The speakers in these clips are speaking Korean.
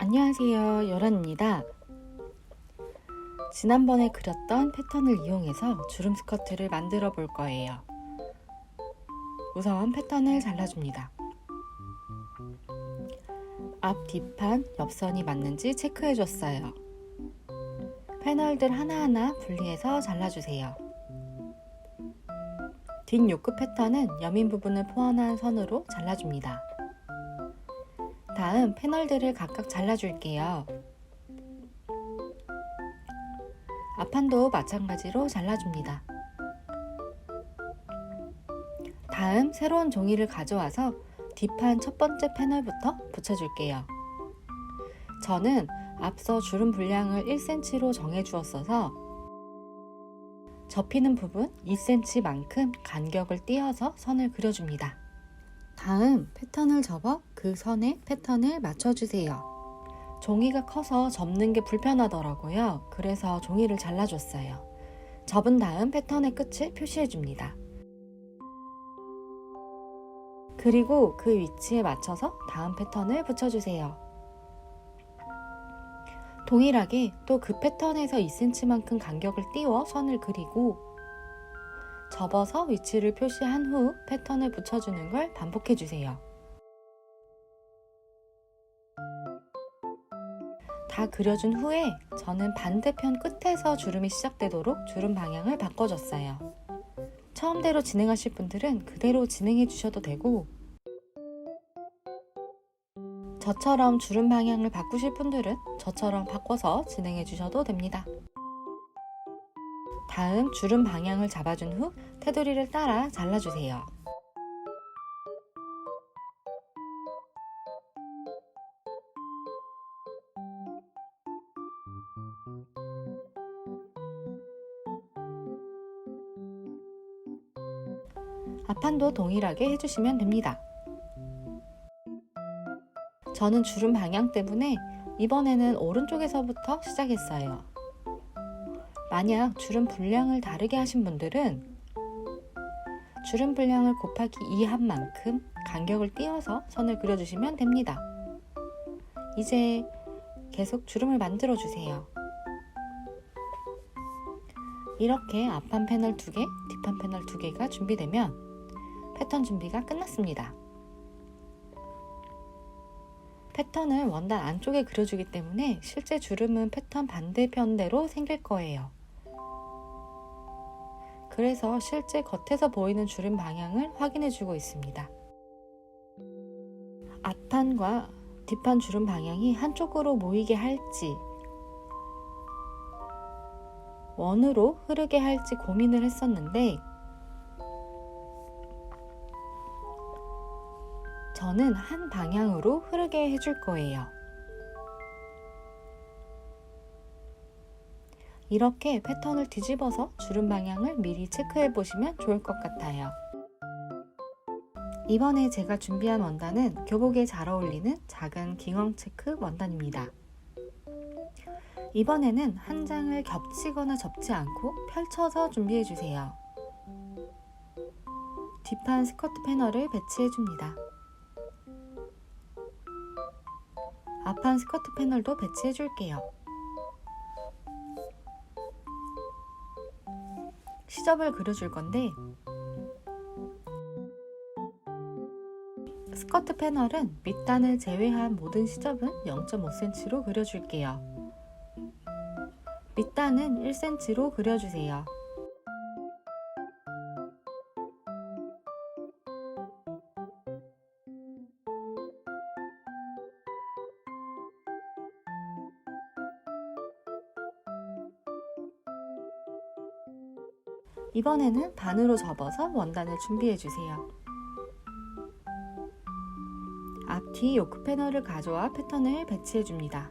안녕하세요. 요란입니다. 지난번에 그렸던 패턴을 이용해서 주름 스커트를 만들어 볼 거예요. 우선 패턴을 잘라줍니다. 앞 뒷판 옆선이 맞는지 체크해 줬어요. 패널들 하나하나 분리해서 잘라주세요. 뒷 요크 패턴은 여민 부분을 포함한 선으로 잘라줍니다. 다음 패널들을 각각 잘라줄게요. 앞판도 마찬가지로 잘라줍니다. 다음 새로운 종이를 가져와서 뒷판 첫 번째 패널부터 붙여줄게요. 저는 앞서 주름 분량을 1cm로 정해주었어서 접히는 부분 2cm만큼 간격을 띄어서 선을 그려줍니다. 다음 패턴을 접어 그 선에 패턴을 맞춰주세요. 종이가 커서 접는 게 불편하더라고요. 그래서 종이를 잘라줬어요. 접은 다음 패턴의 끝을 표시해줍니다. 그리고 그 위치에 맞춰서 다음 패턴을 붙여주세요. 동일하게 또 그 패턴에서 2cm만큼 간격을 띄워 선을 그리고 접어서 위치를 표시한 후 패턴을 붙여주는 걸 반복해주세요. 다 그려준 후에 저는 반대편 끝에서 주름이 시작되도록 주름 방향을 바꿔줬어요. 처음대로 진행하실 분들은 그대로 진행해 주셔도 되고 저처럼 주름 방향을 바꾸실 분들은 저처럼 바꿔서 진행해 주셔도 됩니다. 다음 주름 방향을 잡아준 후 테두리를 따라 잘라주세요. 앞판도 동일하게 해주시면 됩니다. 저는 주름 방향 때문에 이번에는 오른쪽에서부터 시작했어요. 만약 주름 분량을 다르게 하신 분들은 주름 분량을 곱하기 2한 만큼 간격을 띄어서 선을 그려주시면 됩니다. 이제 계속 주름을 만들어 주세요. 이렇게 앞판 패널 2개, 뒷판 패널 2개가 준비되면 패턴 준비가 끝났습니다. 패턴을 원단 안쪽에 그려주기 때문에 실제 주름은 패턴 반대편대로 생길 거예요. 그래서 실제 겉에서 보이는 주름 방향을 확인해 주고 있습니다. 앞판과 뒷판 주름 방향이 한쪽으로 모이게 할지 원으로 흐르게 할지 고민을 했었는데 저는 한 방향으로 흐르게 해줄 거예요. 이렇게 패턴을 뒤집어서 주름 방향을 미리 체크해 보시면 좋을 것 같아요. 이번에 제가 준비한 원단은 교복에 잘 어울리는 작은 깅엉 체크 원단입니다. 이번에는 한 장을 겹치거나 접지 않고 펼쳐서 준비해 주세요. 뒷판 스커트 패널을 배치해 줍니다. 앞판 스커트 패널도 배치해 줄게요. 시접을 그려줄 건데 스커트 패널은 밑단을 제외한 모든 시접은 0.5cm로 그려줄게요. 밑단은 1cm로 그려주세요. 이번에는 반으로 접어서 원단을 준비해 주세요. 앞뒤 요크 패널을 가져와 패턴을 배치해 줍니다.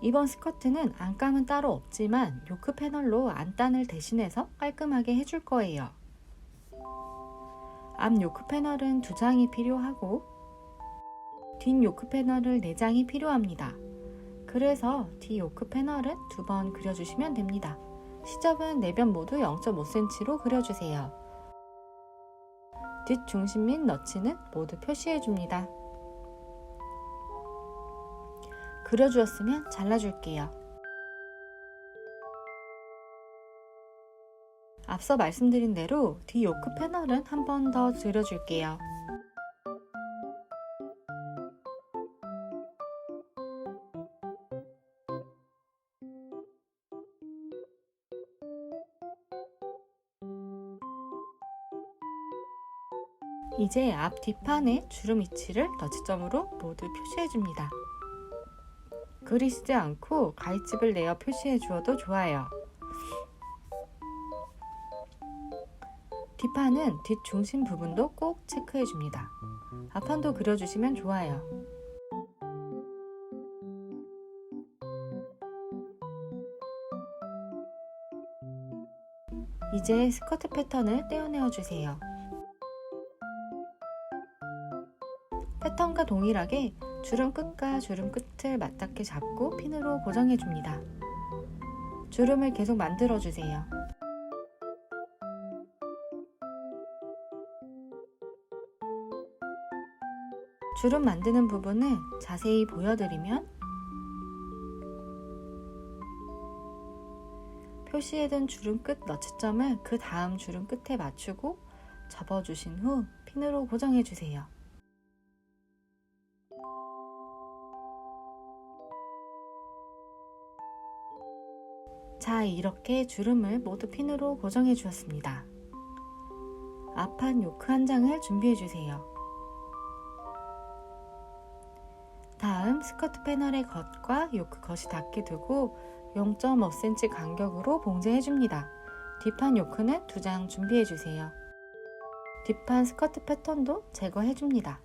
이번 스커트는 안감은 따로 없지만 요크 패널로 안단을 대신해서 깔끔하게 해줄 거예요. 앞 요크 패널은 두 장이 필요하고 뒷 요크 패널을 네 장이 필요합니다. 그래서 뒤 요크 패널은 두 번 그려주시면 됩니다. 시접은 내변 모두 0.5cm로 그려주세요. 뒷 중심 및 너치는 모두 표시해줍니다. 그려주었으면 잘라줄게요. 앞서 말씀드린 대로 뒤 요크 패널은 한 번 더 그려줄게요. 이제 앞 뒷판의 주름 위치를 너치점으로 모두 표시해 줍니다. 그리시지 않고 가위집을 내어 표시해 주어도 좋아요. 뒷판은 뒷 중심 부분도 꼭 체크해 줍니다. 앞판도 그려주시면 좋아요. 이제 스커트 패턴을 떼어내어 주세요. 동일하게 주름 끝과 주름 끝을 맞닿게 잡고 핀으로 고정해 줍니다. 주름을 계속 만들어 주세요. 주름 만드는 부분을 자세히 보여드리면 표시해둔 주름 끝 너치점을 그 다음 주름 끝에 맞추고 접어주신 후 핀으로 고정해 주세요. 이렇게 주름을 모두 핀으로 고정해 주었습니다. 앞판 요크 한 장을 준비해 주세요. 다음 스커트 패널의 겉과 요크 겉이 닿게 두고 0.5cm 간격으로 봉제해 줍니다. 뒷판 요크는 두 장 준비해 주세요. 뒷판 스커트 패턴도 제거해 줍니다.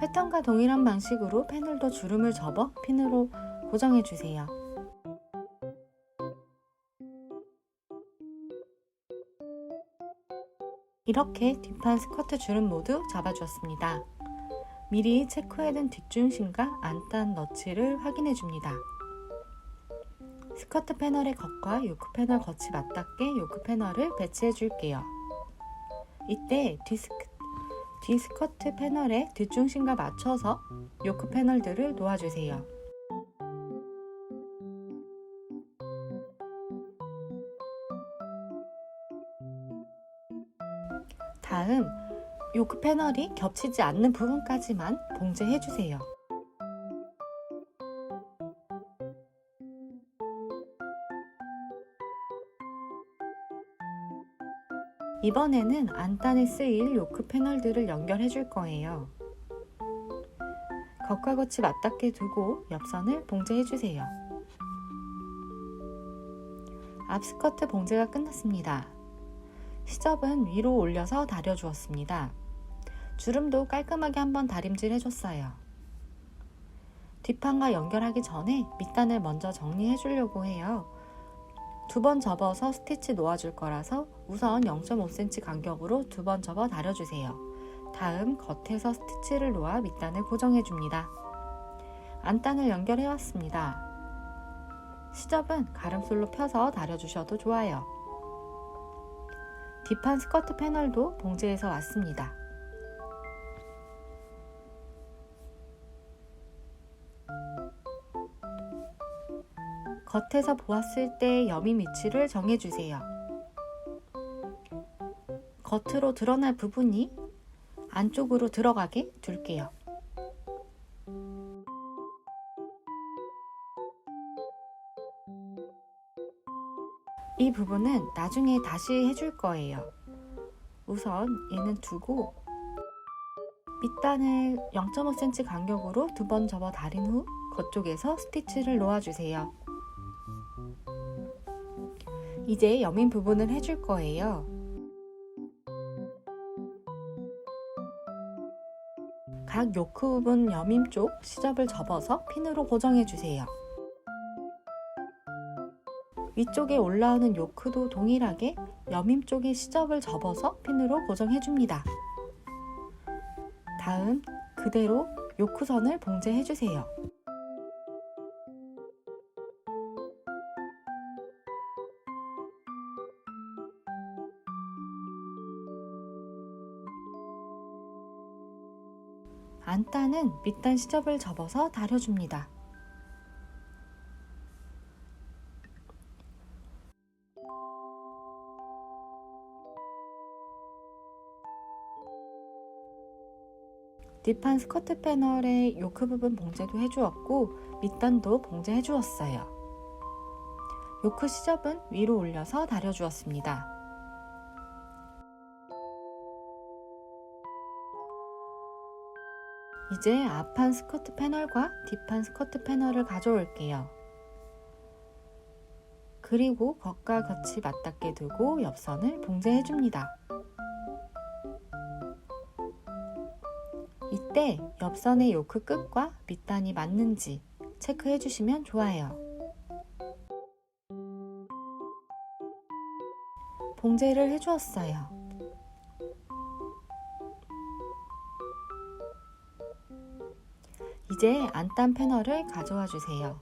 패턴과 동일한 방식으로 패널도 주름을 접어 핀으로 고정해 주세요. 이렇게 뒷판 스커트 주름 모두 잡아주었습니다. 미리 체크해둔 뒷중심과 안단 너치를 확인해 줍니다. 스커트 패널의 겉과 요크 패널 겉이 맞닿게 요크 패널을 배치해 줄게요. 이때 뒤스크, 뒤스커트 패널의 뒷중심과 맞춰서 요크 패널들을 놓아주세요. 다음 요크 패널이 겹치지 않는 부분까지만 봉제해 주세요. 이번에는 안단에 쓰일 요크 패널들을 연결해 줄 거예요. 겉과 겉이 맞닿게 두고 옆선을 봉제해 주세요. 앞 스커트 봉제가 끝났습니다. 시접은 위로 올려서 다려주었습니다. 주름도 깔끔하게 한번 다림질 해줬어요. 뒷판과 연결하기 전에 밑단을 먼저 정리해 주려고 해요. 두 번 접어서 스티치 놓아줄 거라서 우선 0.5cm 간격으로 두 번 접어 다려주세요. 다음 겉에서 스티치를 놓아 밑단을 고정해 줍니다. 안단을 연결해 왔습니다. 시접은 가름솔로 펴서 다려주셔도 좋아요. 뒷판 스커트 패널도 봉제해서 왔습니다. 겉에서 보았을 때 여민 위치를 정해주세요. 겉으로 드러날 부분이 안쪽으로 들어가게 둘게요. 부분은 나중에 다시 해줄 거예요. 우선 얘는 두고 밑단을 0.5cm 간격으로 두 번 접어 다린 후 겉쪽에서 스티치를 놓아주세요. 이제 여민 부분을 해줄 거예요. 각 요크 부분 여민 쪽 시접을 접어서 핀으로 고정해 주세요. 위쪽에 올라오는 요크도 동일하게 여밈 쪽에 시접을 접어서 핀으로 고정해 줍니다. 다음 그대로 요크선을 봉제해주세요. 안단은 밑단 시접을 접어서 다려줍니다. 뒷판 스커트 패널의 요크 부분 봉제도 해주었고 밑단도 봉제해 주었어요. 요크 시접은 위로 올려서 다려주었습니다. 이제 앞판 스커트 패널과 뒷판 스커트 패널을 가져올게요. 그리고 겉과 겉이 맞닿게 두고 옆선을 봉제해줍니다. 이때 옆선의 요크 끝과 밑단이 맞는지 체크해 주시면 좋아요. 봉제를 해 주었어요. 이제 안단 패널을 가져와 주세요.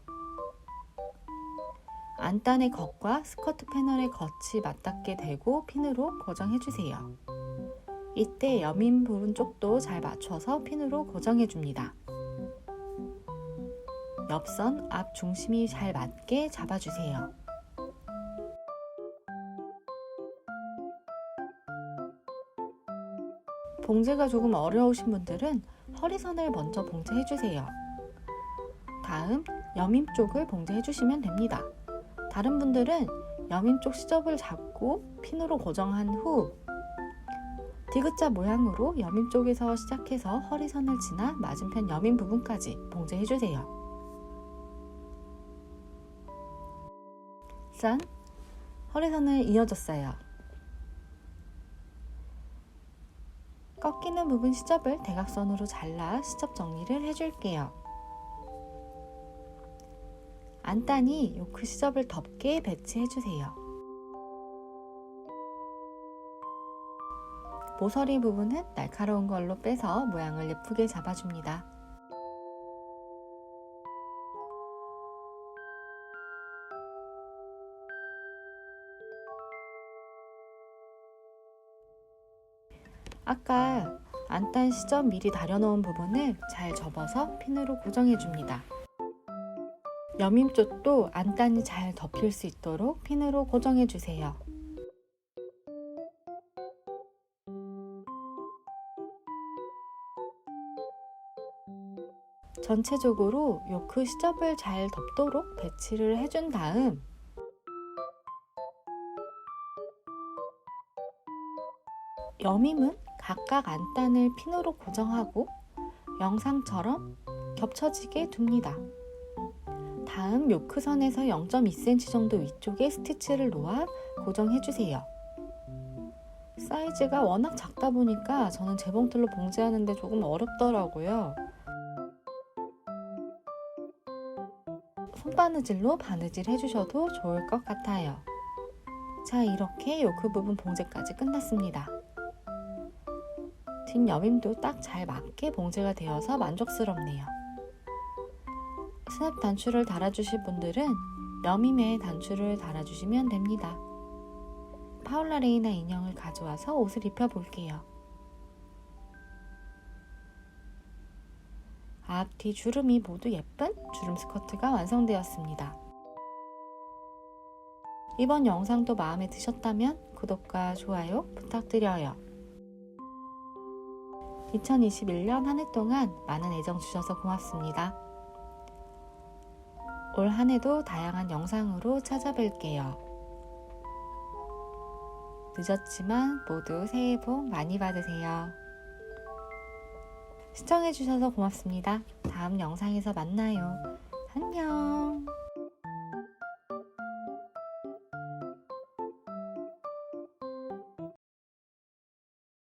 안단의 겉과 스커트 패널의 겉이 맞닿게 대고 핀으로 고정해 주세요. 이때 여민 부분 쪽도 잘 맞춰서 핀으로 고정해 줍니다. 옆선 앞 중심이 잘 맞게 잡아주세요. 봉제가 조금 어려우신 분들은 허리선을 먼저 봉제해 주세요. 다음 여민 쪽을 봉제해 주시면 됩니다. 다른 분들은 여민 쪽 시접을 잡고 핀으로 고정한 후 디귿자 모양으로 여민 쪽에서 시작해서 허리선을 지나 맞은편 여민 부분까지 봉제해 주세요. 짠! 허리선을 이어줬어요. 꺾이는 부분 시접을 대각선으로 잘라 시접 정리를 해줄게요. 안단이 요크 시접을 덮게 배치해주세요. 모서리 부분은 날카로운 걸로 빼서 모양을 예쁘게 잡아줍니다. 아까 안단 시접 미리 다려놓은 부분을 잘 접어서 핀으로 고정해줍니다. 여밈 쪽도 안단이 잘 덮일 수 있도록 핀으로 고정해주세요. 전체적으로 요크 시접을 잘 덮도록 배치를 해준 다음 여밈은 각각 안단을 핀으로 고정하고 영상처럼 겹쳐지게 둡니다. 다음 요크선에서 0.2cm 정도 위쪽에 스티치를 놓아 고정해주세요. 사이즈가 워낙 작다 보니까 저는 재봉틀로 봉제하는데 조금 어렵더라고요. 손바느질로 바느질 해주셔도 좋을 것 같아요. 자, 이렇게 요크 부분 봉제까지 끝났습니다. 뒷 여밈도 딱 잘 맞게 봉제가 되어서 만족스럽네요. 스냅 단추를 달아주실 분들은 여밈에 단추를 달아주시면 됩니다. 파울라 레이나 인형을 가져와서 옷을 입혀볼게요. 앞, 뒤 주름이 모두 예쁜 주름 스커트가 완성되었습니다. 이번 영상도 마음에 드셨다면 구독과 좋아요 부탁드려요. 2021년 한 해 동안 많은 애정 주셔서 고맙습니다. 올 한 해도 다양한 영상으로 찾아뵐게요. 늦었지만 모두 새해 복 많이 받으세요. 시청해주셔서 고맙습니다. 다음 영상에서 만나요. 안녕.